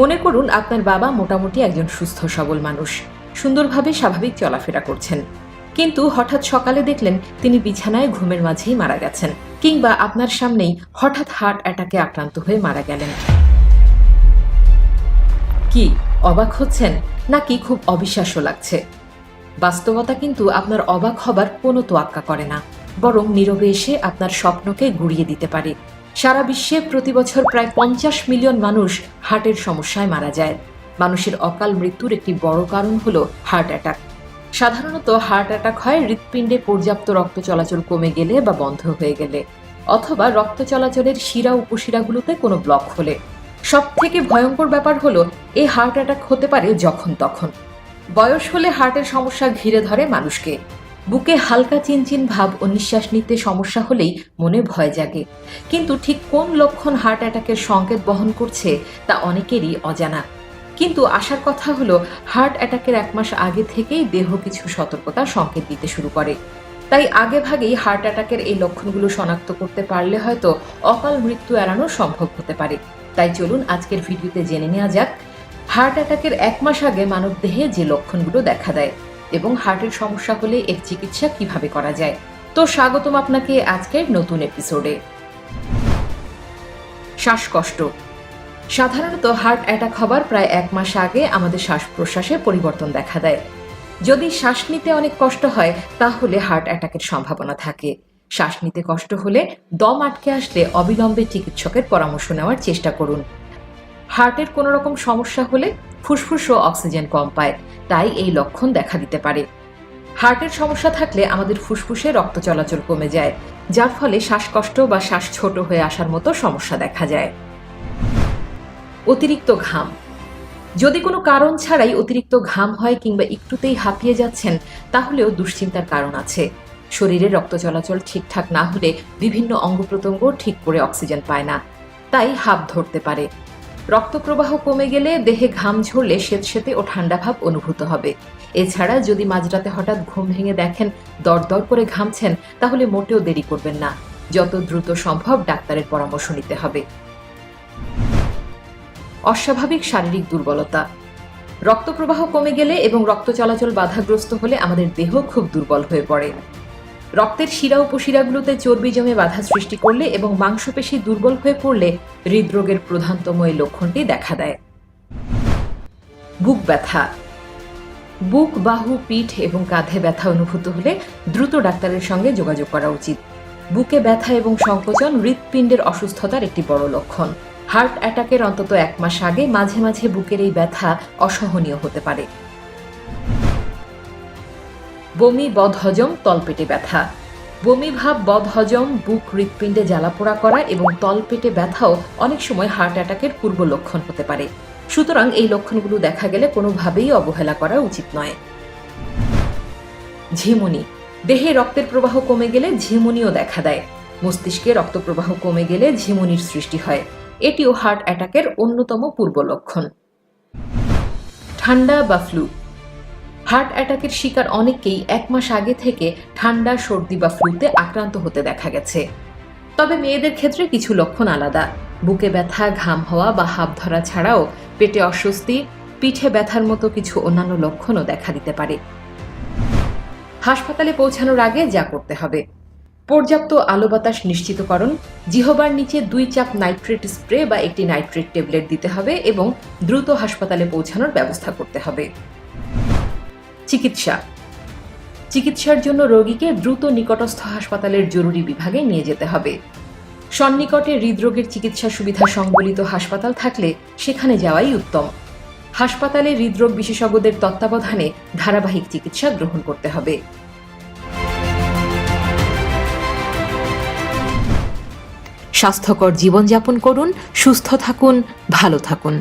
মনে করুন আপনার বাবা মোটামুটি একজন সুস্থ, সবল মানুষ। সুন্দরভাবে স্বাভাবিক চলাফেরা করছেন। কিন্তু হঠাৎ সকালে দেখলেন তিনি বিছানায় ঘুমের মাঝেই মারা গেছেন কিংবা আপনার সামনেই হঠাৎ হার্ট অ্যাটাকে আক্রান্ত হয়ে মারা গেলেন। কি, অবাক হচ্ছেন? নাকি খুব অবিশ্বাস্য লাগছে? বাস্তবতা কিন্তু আপনার অবাক হবার কোনো তোয়াক্কা করে না, বরং নীরবে এসে আপনার স্বপ্নকে গুড়িয়ে দিতে পারে। সারা বিশ্বে প্রতি বছর প্রায় পঞ্চাশ মিলিয়ন মানুষ হার্টের সমস্যায় মারা যায়। মানুষের অকাল মৃত্যুর একটি বড় কারণ হল হার্ট অ্যাটাক। সাধারণত হার্ট অ্যাটাক হয় হৃৎপিণ্ডে পর্যাপ্ত রক্ত চলাচল কমে গেলে বা বন্ধ হয়ে গেলে, অথবা রক্ত চলাচলের শিরা উপশিরাগুলোতে কোনো ব্লক হলে। সব থেকে ভয়ঙ্কর ব্যাপার হলো এই হার্ট অ্যাটাক হতে পারে যখন তখন। বয়স হলে হার্টের সমস্যা ঘিরে ধরে মানুষকে। বুকে হালকা চিনচিন ভাব ও নিঃশ্বাস নিতে সমস্যা হলেই মনে ভয় জাগে। কিন্তু ঠিক কোন লক্ষণ হার্ট অ্যাটাকের সংকেত বহন করছে তা অনেকেরই অজানা। কিন্তু আসার কথা হলো হার্ট অ্যাটাকের এক মাস আগে থেকেই দেহ কিছু সতর্কতা সংকেত দিতে শুরু করে। তাই আগে ভাগেই হার্ট অ্যাটাকের এই লক্ষণগুলো শনাক্ত করতে পারলে হয়তো অকাল মৃত্যু এড়ানো সম্ভব হতে পারে। তাই চলুন আজকের ভিডিওতে জেনে নেওয়া যাক হার্ট অ্যাটাকের এক মাস আগে মানবদেহে যে লক্ষণগুলো দেখা দেয়। এবং হার্টের সমস্যা হলে এর চিকিৎসা কীভাবে করা যায়? তো স্বাগতম আপনাকে আজকের নতুন এপিসোডে শ্বাসকষ্ট। সাধারণত হার্ট অ্যাটাক হবার প্রায় এক মাস আগে আমাদের শ্বাস প্রশ্বাসে পরিবর্তন দেখা দেয়। যদি শ্বাস নিতে অনেক কষ্ট হয়, তাহলে হার্ট অ্যাটাকের সম্ভাবনা থাকে। শ্বাস নিতে কষ্ট হলে দম আটকে আসলে অবিলম্বে চিকিৎসকের পরামর্শ নেওয়ার চেষ্টা করুন। হার্টের কোনো রকম সমস্যা হলে ফুসফুসও অক্সিজেন কম পায়, তাই এই লক্ষণ দেখা দিতে পারে। হার্টের সমস্যা থাকলে আমাদের ফুসফুসে রক্ত চলাচল কমে যায়, যার ফলে শ্বাসকষ্ট বা শ্বাস ছোট হয়ে আসার মতো সমস্যা দেখা যায়। অতিরিক্ত ঘাম। যদি কোনো কারণ ছাড়াই অতিরিক্ত ঘাম হয় কিংবা একটুতেই হাঁপিয়ে যাচ্ছেন, তাহলেও দুশ্চিন্তার কারণ আছে। শরীরে রক্ত চলাচল ঠিকঠাক না হলে বিভিন্ন অঙ্গ প্রত্যঙ্গ ঠিক করে অক্সিজেন পায় না, তাই হাঁপ ধরতে পারে। রক্তপ্রবাহ কমে গেলে দেহে ঘাম ঝরলে স্বেতসেতে ও ঠান্ডা ভাব অনুভূত হবে। এছাড়া যদি মাঝরাতে হঠাৎ ঘুম ভেঙে দেখেন, দরদর করে ঘামছেন, তাহলে মোটেও দেরি করবেন না। যত দ্রুত সম্ভব ডাক্তারের পরামর্শ নিতে হবে। অস্বাভাবিক শারীরিক দুর্বলতা। রক্তপ্রবাহ কমে গেলে এবং রক্ত চলাচল বাধাগ্রস্ত হলে আমাদের দেহ খুব দুর্বল হয়ে পড়ে। রক্তের শিরা উপশিরাগুলোতে চর্বি জমে বাধা সৃষ্টি করলে এবং মাংসপেশি দুর্বল হয়ে পড়লে হৃদরোগের প্রধানতম এই লক্ষণটি দেখা দেয়। বুক ব্যথা। বুক, বাহু, পিঠ এবং কাঁধে ব্যথা অনুভূত হলে দ্রুত ডাক্তারের সঙ্গে যোগাযোগ করা উচিত। বুকে ব্যথা এবং সংকোচন হৃৎপিণ্ডের অসুস্থতার একটি বড় লক্ষণ। হার্ট অ্যাটাকের অন্তত এক মাস আগে মাঝে মাঝে বুকের এই ব্যথা অসহনীয় হতে পারে। বমি বদহজম, তলপেটে ব্যথা। বমি ভাব বদহজম, বুক হৃৎপিণ্ডে জ্বালাপোড়া করা এবং তলপেটে ব্যথাও অনেক সময় হার্ট অ্যাটাকের পূর্ব লক্ষণ হতে পারে। সুতরাং এই লক্ষণগুলো দেখা গেলে কোনোভাবেই অবহেলা করা উচিত নয়। ঝিমুনি। দেহে রক্তের প্রবাহ কমে গেলে ঝিমুনিও দেখা দেয়। মস্তিষ্কে রক্তপ্রবাহ কমে গেলে ঝিমুনির সৃষ্টি হয়। এটিও হার্ট অ্যাটাকের অন্যতম পূর্ব লক্ষণ। ঠান্ডা বা ফ্লু হার্ট অ্যাটাকের শিকার অনেককেই এক মাস আগে থেকে ঠান্ডা, সর্দি বা ফ্লুতে আক্রান্ত হতে দেখা গেছে। তবে মেয়েদের ক্ষেত্রে কিছু লক্ষণ আলাদা। বুকে ব্যথা, ঘাম হওয়া বা হাঁপ ধরা ছাড়াও পেটে অস্বস্তি, পিঠে ব্যথার মতো কিছু অন্যান্য লক্ষণও দেখা দিতে পারে। হাসপাতালে পৌঁছানোর আগে যা করতে হবে। পর্যাপ্ত আলো বাতাস নিশ্চিতকরণ, জিহবার নিচে দুই চাপ নাইট্রেট স্প্রে বা একটি নাইট্রেট ট্যাবলেট দিতে হবে এবং দ্রুত হাসপাতালে পৌঁছানোর ব্যবস্থা করতে হবে। চিকিৎসা। চিকিৎসার জন্য রোগীকে দ্রুত নিকটস্থ হাসপাতালের জরুরি বিভাগে নিয়ে যেতে হবে। সন্নিকটে হৃদরোগের চিকিৎসা সুবিধা সংবলিত হাসপাতাল থাকলে সেখানে যাওয়াই উত্তম। হাসপাতালে হৃদরোগ বিশেষজ্ঞদের তত্ত্বাবধানে ধারাবাহিক চিকিৎসা গ্রহণ করতে হবে। স্বাস্থ্যকর জীবনযাপন করুন, সুস্থ থাকুন, ভালো থাকুন।